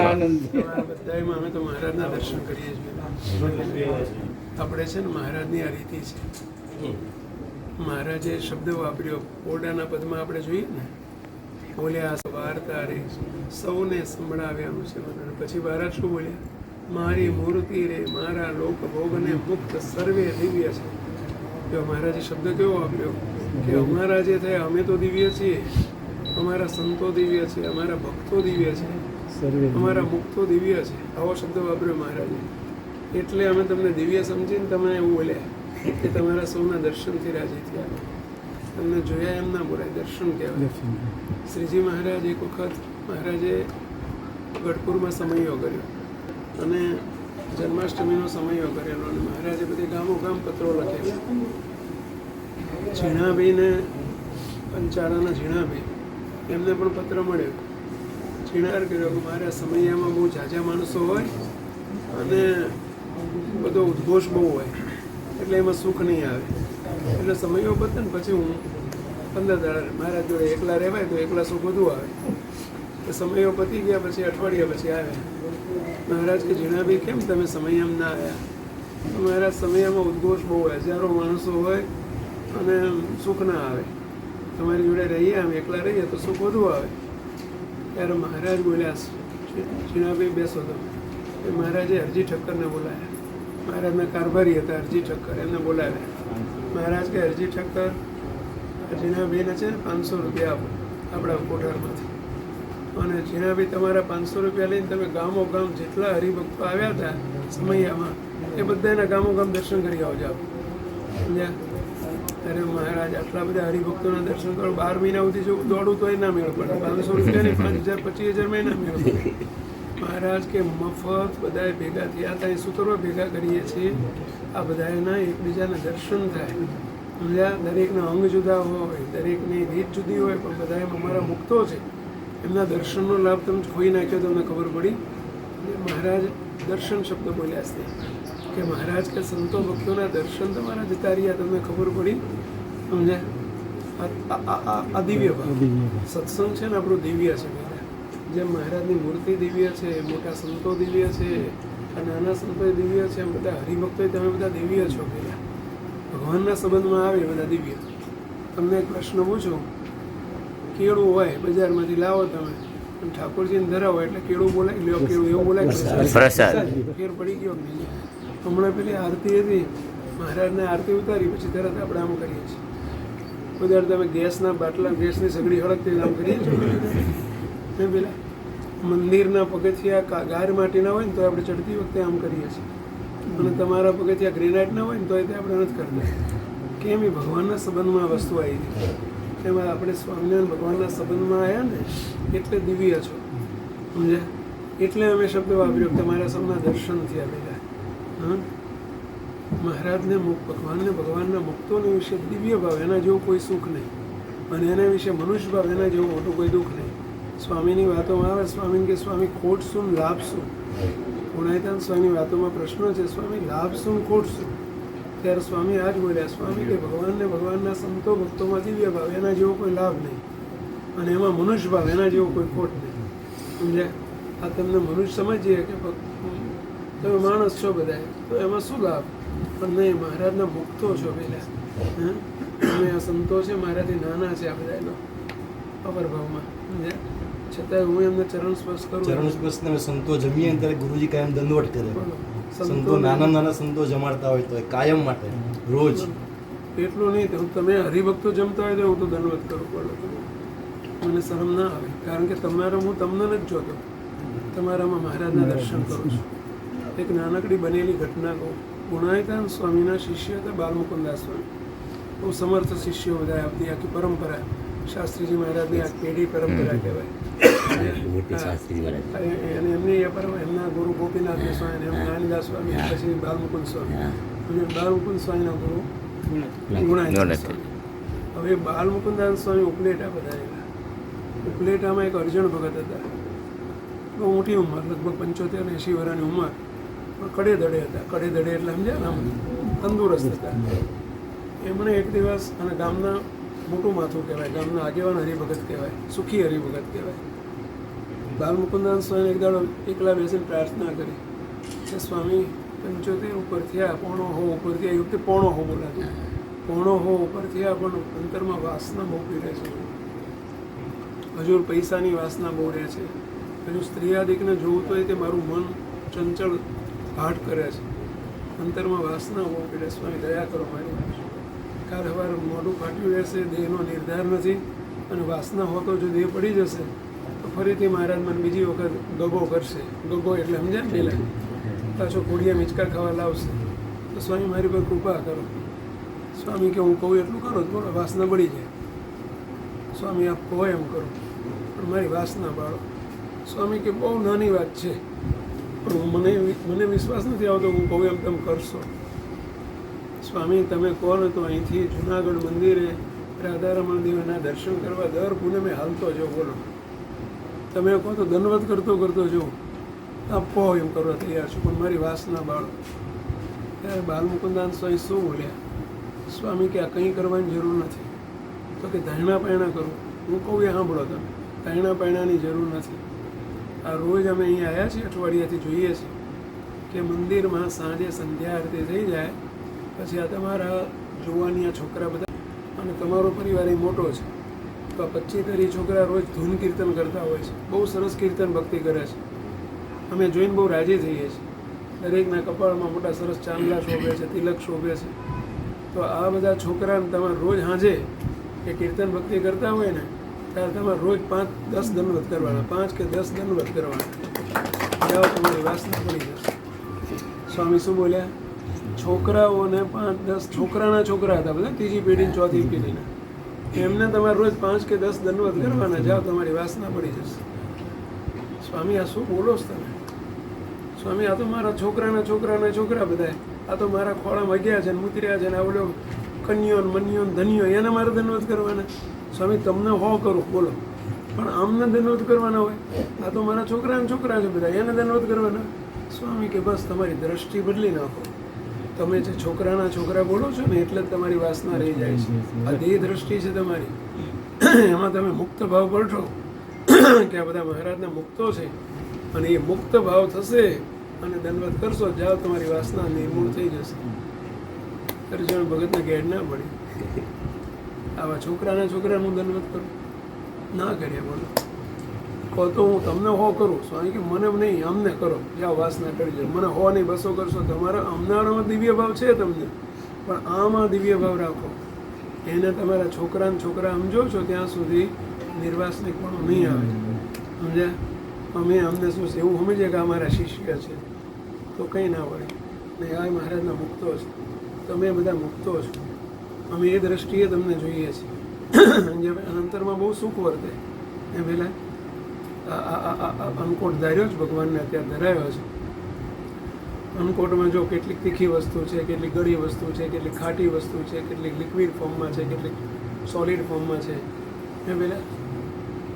આનંદ બધામાં અમે તો મહારાજના દર્શન કરીએ છીએ. આપણે છે ને મહારાજની આ રીતિ છે. મહારાજે શબ્દ વાપર્યો ઓરડાના પદમાં આપણે જોઈએ ને બોલ્યા વાર્તા રે સૌને સંભળાવ્યાનું છે મને. પછી મહારાજ શું બોલ્યા? મારી મૂર્તિ રે મારા લોક ભોગને મુક્ત સર્વે દિવ્ય છે. તો મહારાજે શબ્દ કેવો વાપર્યો? કે અમારા જે થયા અમે તો દિવ્ય છીએ. અમારા સંતો દિવ્ય છે અમારા ભક્તો દિવ્ય છે. અમારા મુક્તો દિવ્ય છે. આવો શબ્દ વાપર્યો મહારાજે. એટલે અમે તમને દિવ્ય સમજીને તમે એવું બોલ્યા કે તમારા સૌના દર્શનથી રાજી થયા તમને જોયા એમ ના બોલાય દર્શન કહેવાય. શ્રીજી મહારાજ એક વખત મહારાજે ગઢપુરમાં સમયો કર્યો અને જન્માષ્ટમીનો સમયો કરેલો અને મહારાજે બધી ગામો ગામ પત્રો લખેલા. ઝીણાભાઈને પંચાળાના ઝીણાભાઈ એમને પણ પત્ર મળ્યો. છીણાર કર્યો કે મારા સમયમાં બહુ ઝાઝા માણસો હોય અને બધો ઉદ્ઘોષ બહુ હોય, એટલે એમાં સુખ નહીં આવે. એટલે સમયો પતે ને પછી હું પંદર દાડા, મારા જોડે એકલા રહેવાય તો એકલા સુખ વધુ આવે. સમયો પતી ગયા પછી અઠવાડિયા પછી આવે મહારાજ કે જીણાભાઈ કેમ તમે સમયમ ના આવ્યા? તો મહારાજ, સમયમાં ઉદ્ઘોષ બહુ હોય, હજારો માણસો હોય અને સુખ ના આવે. તમારી જોડે રહીએ, આમ એકલા રહીએ તો સુખ વધુ આવે. ત્યારે મહારાજ બોલ્યા જીણાભાઈ બેસો તમે એ મહારાજે અરજી ઠક્કરને બોલાવ્યા. મહારાજના કારભારી હતા, અરજી ઠક્કર એમને બોલાવ્યા. મહારાજ કે અરજી ઠક્કર જીણાભાઈને છે ને, પાંચસો રૂપિયા આપો, આપણા કોઠારમાંથી. અને જીણાભાઈ તમારા પાંચસો રૂપિયા લઈને તમે ગામો ગામ જેટલા હરિભક્તો આવ્યા હતા સમયમાં, એ બધાના ગામો ગામ દર્શન કરી આવજો. સમજ્યા અરે મહારાજ આટલા બધા હરિભક્તોના દર્શન કરો. બાર મહિના સુધી જો દોડું તોય ના મેળ પડે. પાંચસો રૂપિયા નહીં, પાંચ હજાર, પચીસ હજાર મહિના મેળ પડે. મહારાજ કે મફત બધાએ ભેગા થયા હતા. એ સૂત્રો ભેગા કરીએ છીએ. આ બધાના એકબીજાના દર્શન થાય. સમજ્યા? દરેકના અંગ જુદા હોય, દરેકની રીત જુદી હોય, પણ બધા એમ અમારા મુક્તો છે. એમના દર્શનનો લાભ તમે ખોઈ નાખ્યો તમને ખબર પડી. મહારાજ દર્શન શબ્દ બોલ્યા છે. કે મહારાજ કે સંતો ભક્તોના દર્શન તમારા જતા રહ્યા તમને ખબર પડી? સમજે આ- દિવ્ય સત્સંગ છે ને આપણું દિવ્ય છે જેમ મહારાજની મૂર્તિ દિવ્ય છે મોટા સંતો દિવ્ય છે આ નાના સંતો દિવ્ય છે એમ બધા હરિભક્તો તમે બધા દિવ્ય છો પહેલાં ભગવાનના સંબંધમાં આવે બધા દિવ્ય. તમને એક પ્રશ્ન પૂછું? કેળું હોય બજારમાંથી લાવો તમે. ઠાકોરજીને ધરાવો એટલે કેળું બોલાય લ્યો કેળું એવું બોલાય. ફેર પડી ગયો હમણાં પેલી આરતી હતી, મહારાજને આરતી ઉતારી, પછી તરત આપણે આમ કરીએ છીએ. બધા તમે ગેસના બાટલા, ગેસની સગડી હળગતી આમ કરીએ છીએ. પેલા મંદિરના પગથિયા ગાર માટીના હોય ને તો આપણે ચડતી વખતે આમ કરીએ છીએ. અને તમારા પગથિયા ગ્રેનાઇટના હોય ને તો તે આપણે નથી કરતા. કેમ? એ ભગવાનના સંબંધમાં વસ્તુ આવી હતી એમાં આપણે સ્વામિનારાયણ ભગવાનના સંબંધમાં આવ્યા ને, એટલે દિવ્ય છો. સમજ્યા? એટલે અમે શબ્દ વાપર્યો તમારા સૌના દર્શન થયા પેલા હા? મહારાજને ભગવાનને, ભગવાનના મુક્તોને વિશે દિવ્ય ભાવ, એના જેવું કોઈ સુખ નહીં. અને એના વિશે મનુષ્ય ભાવ, એના જેવું મોટું કોઈ દુઃખ નહીં. સ્વામીની વાતોમાં આવે, સ્વામી કે, સ્વામી, ખોટ શું, લાભ શું? પુણાયતાન સ્વામી વાતોમાં પ્રશ્નો છે, સ્વામી, લાભ શું, ખોટ શું? ત્યારે સ્વામી આ જ બોલ્યા, સ્વામી કે, ભગવાનને, ભગવાનના સંતો, ભક્તોમાં દિવ્ય ભાવ, એના જેવો કોઈ લાભ નહીં. અને એમાં મનુષ્ય ભાવ, એના જેવો કોઈ ખોટ નહીં. સમજ્યા? આ તમને મનુષ્ય સમજીએ કે તમે માણસ છો બધા તો એમાં શું લાભ? પણ નહીં મહારાજના ભૂખતો છો હં? અમે આ સંતો છે મારાથી નાના છે આ બધા લોકો અપર ભાવમાં. છતાં હું એમને ચરણ સ્પર્શ કરું ચરણ સ્પર્શ ને સંતો જમીએ ત્યારે ગુરુજી કાયમ દંડવટ કરે. સંતો નાના નાના સંતો જમાડતા હોય તો કાયમ માટે રોજ. એટલું નહીં તો તમે હરિભક્તો જમતા હોય તો હું તો દંડવત કરું પડે મને શરમ ના આવે. કારણ કે તમારા હું તમને નથી જોતો. તમારામાં મહારાજના દર્શન કરું છું. એક નાનકડી બનેલી ઘટના કહું ગુણાયતાન સ્વામીના શિષ્ય હતા બાલમુકુદાસ સ્વામી. બહુ સમર્થ શિષ્યો બધા આપતી આખી પરંપરા. શાસ્ત્રીજી મહારાજની આ પેઢી પરંપરા કહેવાય. અને એમની એ પરમ એમના ગુરુ ગોપીનાથ સ્વામી એમ નાનીદાસ સ્વામી પછી બાલમુકુદ સ્વામી. અને બાલમુકુંદ સ્વામીના ગુરુ. સ્વામી. હવે બાલમુકુદાન સ્વામી ઉપલેટા બધા ઉપલેટામાં એક અર્જણ ભગત હતા. બહુ મોટી ઉંમર લગભગ પંચોતેર એંશી વર્ષની ઉંમર. કડે દડે હતા. કડે દડે એટલે સમજ્યા ને તંદુરસ્ત હતા. એમણે એક દિવસ અને ગામના મોટું માથું કહેવાય, ગામના આગેવાન હરિભગત કહેવાય, સુખી હરિભગત કહેવાય. બાલમુકુંદાન સ્વામી એક દાડો એકલા બેસીને પ્રાર્થના કરી કે સ્વામી પંચોતેર ઉપર થયા પોણો હો ઉપર થયા વખતે પોણો હો બોલાતું પોણો હો ઉપર થયા પણ અંતરમાં વાસના બહુ પીરે છે. હજુ પૈસાની વાસના બહુ રહે છે. હજુ સ્ત્રીયાદિકને જોવું તો એ તે મારું મન ચંચળ ભાટ કરે છે. અંતરમાં વાસના બહુ પીડે સ્વામી દયા કરો મારી. કાલ સવારે મોઢું ફાટ્યું રહેશે, દેહનો નિર્ધાર નથી અને વાસના હોતો જો દેહ પડી જશે, તો ફરીથી મહારાજ મને બીજી વખત ગગો કરશે. ગગો એટલે સમજ્યા પેલા? પાછો કોડિયા મિચકા ખાવા લાવશે. તો સ્વામી મારી પર કૃપા કરો. સ્વામી કે હું કહું એટલું કરો તો બોલો, વાસના બળી જાય. સ્વામી આપ કહો એમ કરો. પણ મારી વાસના બાળો. સ્વામી કે બહુ નાની વાત છે. પણ મને મને વિશ્વાસ નથી આવતો હું કહું એમ તમે કરશો. સ્વામી, તમે કહો તો અહીંથી જુનાગઢ મંદિરે રાધારમણ દેવના દર્શન કરવા દર પૂનમે હાલતો જો બોલો. તમે કહો તો દંડવત કરતો કરતો જો આપો એમ કરવા તૈયાર છું, પણ મારી વાસના બાળો. ત્યારે બાલમુકુંદાન સ્વામી શું બોલ્યા? સ્વામી કે આ કંઈ કરવાની જરૂર નથી. તો કે ધાયણા પાયણા કરું. હું કહું એ સાંભળો તમે. ધાણા પાયણાની જરૂર નથી. આ રોજ અમે અહીંયા આવ્યા છીએ, અઠવાડિયાથી જોઈએ છીએ કે મંદિરમાં સાંજે સંધ્યા આરતી થઈ જાય, પછી આ તમારા જોવાની આ છોકરા બધા અને તમારો પરિવાર એ મોટો છે. તો આ પચીસ તરી છોકરા રોજ ધૂન કીર્તન કરતા હોય છે. બહુ સરસ કીર્તન ભક્તિ કરે છે. અમે જોઈને બહુ રાજી થઈએ છીએ. દરેકના કપાળમાં મોટા સરસ ચાંદલા શોભે છે, તિલક શોભે છે. તો આ બધા છોકરાને તમારે રોજ સાંજે કે કીર્તન ભક્તિ કરતા હોય ને તમારે રોજ પાંચ, દસ દંડવત કરવાના, પાંચ કે દસ દંડવત કરવાના. જાઓ તમારી વાસના પડી જશે. સ્વામી શું બોલ્યા? છોકરાઓને પાંચ, દસ, છોકરાના છોકરા હતા બધા, ત્રીજી પેઢી ચોથી પેઢીના. એમને તમારે રોજ પાંચ કે દસ દંડવત કરવાના, જાઓ તમારી વાસના પડી જશે. સ્વામી, આ શું બોલો તમે? સ્વામી, આ તો મારા છોકરાના છોકરાના છોકરા બધા આ તો મારા ખોળામાં ગયા છે ને મુતર્યા છે ને આવડો કન્યો મન્યો ધન્યો, એને મારે દંડવત કરવાના. સ્વામી, તમને હો કરું, બોલો. પણ આમને દંડવત કરવાના હોય. આ તો મારા છોકરાને છોકરા છે બધા, એને દંડવત કરવાના. સ્વામી કે બસ તમારી દ્રષ્ટિ બદલી નાખો. તમે જે છોકરાના છોકરા બોલો છો ને, એટલે જ તમારી વાસના રહી જાય છે. આ દેહ દ્રષ્ટિ છે તમારી. એમાં તમે મુક્ત ભાવ પડશો કે આ બધા મહારાજના મુક્તો છે. અને એ મુક્ત ભાવ થશે અને દંડવત કરશો, જાઓ તમારી વાસના નિર્મૂળ થઈ જશે. અર્જુન ભગતને ગેડ ના પડી. આવા છોકરાના છોકરાનું દંડવત કરું? ના કરીએ બોલો. કહો તો હું તમને હો કરું? સ્વામી કે મને નહીં, અમને કરો. જ્યાં વાસના કરી મને હો નહીં, બસો કરશો. તમારા અમનાળામાં દિવ્ય ભાવ છે તમને. પણ આમાં દિવ્ય ભાવ રાખો. એને તમારા છોકરાને છોકરા સમજો છો, ત્યાં સુધી નિર્વાસનિક પણ નહીં આવે. સમજ્યા? અમે અમને શું છે? એવું સમજીએ કે આ મારા શિષ્ય છે. તો કંઈ ના વળે. ને આ મહારાજના મુક્તો છે તમે બધા મુક્તો છો અમે એ દ્રષ્ટિએ તમને જોઈએ છીએ. જે અંતરમાં બહુ સુખ વર્તે. એ પહેલાં અંકોટ ધાર્યો જ ભગવાનને અત્યારે ધરાયો છે. અનકોટમાં જો કેટલીક તીખી વસ્તુ છે, કેટલીક ગળી વસ્તુ છે, કેટલીક ખાટી વસ્તુ છે, કેટલીક લિક્વિડ ફોર્મમાં છે, કેટલીક સોલિડ ફોર્મમાં છે. એ પહેલાં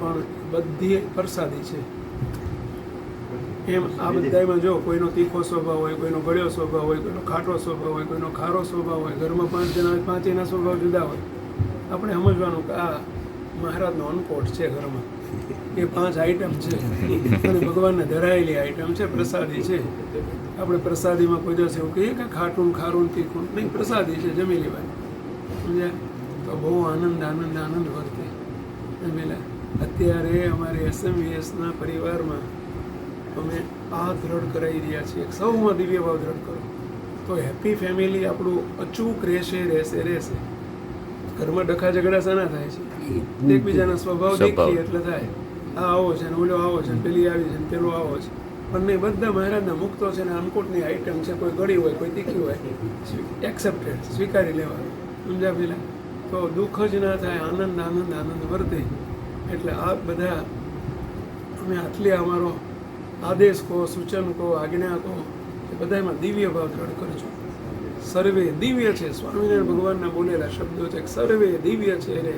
પણ બધી પ્રસાદી છે. એમ આ બધામાં જો કોઈનો તીખો સ્વભાવ હોય, કોઈનો ગળ્યો સ્વભાવ હોય, કોઈનો ખાટો સ્વભાવ હોય, કોઈનો ખારો સ્વભાવ હોય, ઘરમાં પાંચ જણા હોય પાંચેયના સ્વભાવ જુદા હોય. આપણે સમજવાનું કે આ મહારાજનો અન્નકોટ છે ઘરમાં. એ પાંચ આઈટમ છે. અને ભગવાનને ધરાયેલી આઈટમ છે, પ્રસાદી છે. આપણે પ્રસાદીમાં કોઈ દિવસ એવું કહીએ કે ખાટું, ખારું, તીખું, નહીં, પ્રસાદી છે, જમી લેવાની. સમજ્યા? તો બહુ આનંદ આનંદ આનંદ વર્તે. જમેલા અત્યારે અમારે એસએમવીએસના પરિવારમાં અમે આ દ્રઢ કરાવી રહ્યા છીએ. સૌમાં દિવ્ય ભાવ દ્રઢ કરો. તો હેપી ફેમિલી આપણું અચૂક રહેશે રહેશે રહેશે. ઘરમાં ડખા ઝઘડા શાના થાય છે. એકબીજાના સ્વભાવ દેખીએ એટલે થાય. આ આવો છે ને ઓલો આવો છે પેલી આવી છે ને પેલો આવો છે. પણ નહીં બધા મહારાજના મુક્તો છે ને અન્નકૂટની આઈટમ છે કોઈ ગળી હોય કોઈ તીખી હોય એક્સેપ્ટેડ સ્વીકારી લેવાનું. સમજ્યા પેલા? તો દુઃખ જ ના થાય આનંદ આનંદ આનંદ વર્તે. એટલે આ બધા અમે આટલી અમારો આદેશ કહો સૂચન કહો આજ્ઞા કહો એ બધામાં દિવ્ય ભાવ દ્રઢ કરજો સર્વે દિવ્ય છે. સ્વામિનારાયણ ભગવાનના બોલેલા શબ્દો છે સર્વે દિવ્ય છે રે.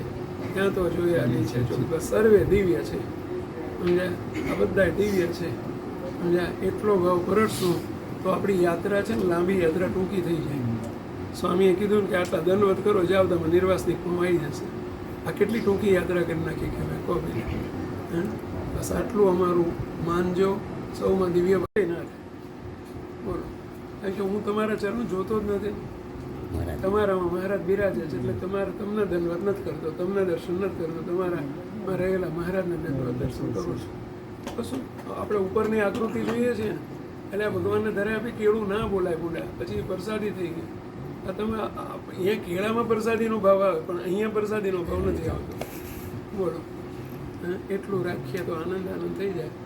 ત્યાં તો જોયાલી છે. જો સર્વે દિવ્ય છે. સમજ્યા? આ બધા દિવ્ય છે. સમજ્યા? એટલો ભાવ પરડશું તો આપણી યાત્રા છે ને લાંબી યાત્રા ટૂંકી થઈ જાય. સ્વામીએ કીધું કે આટલા દંડવત કરો જાવ તમે નિર્વાસની આવી જશે. આ કેટલી ટૂંકી યાત્રા કરી નાખી કહેવાય? કહો? બસ આટલું અમારું માનજો. સૌમાં દિવ્ય ભાઈ ના થાય બોલો. કારણ કે હું તમારા ચરણ જોતો જ નથી. તમારામાં મહારાજ બિરાજે છે એટલે તમારે તમને દંડવત નથી કરતો. તમને દર્શન નથી કરતો. તમારામાં રહેલા મહારાજને દંડવત દર્શન કરું છું. કશું આપણે ઉપરની આકૃતિ જોઈએ છીએ એટલે આ ભગવાનને ધરે આપી કેળું ના બોલાય બોલાય પછી પ્રસાદી થઈ ગઈ. આ તમે અહીંયા કેળામાં પ્રસાદીનો ભાવ આવે પણ અહીંયા પ્રસાદીનો ભાવ નથી આવતો. બોલો. હા, એટલું રાખીએ તો આનંદ આનંદ થઈ જાય.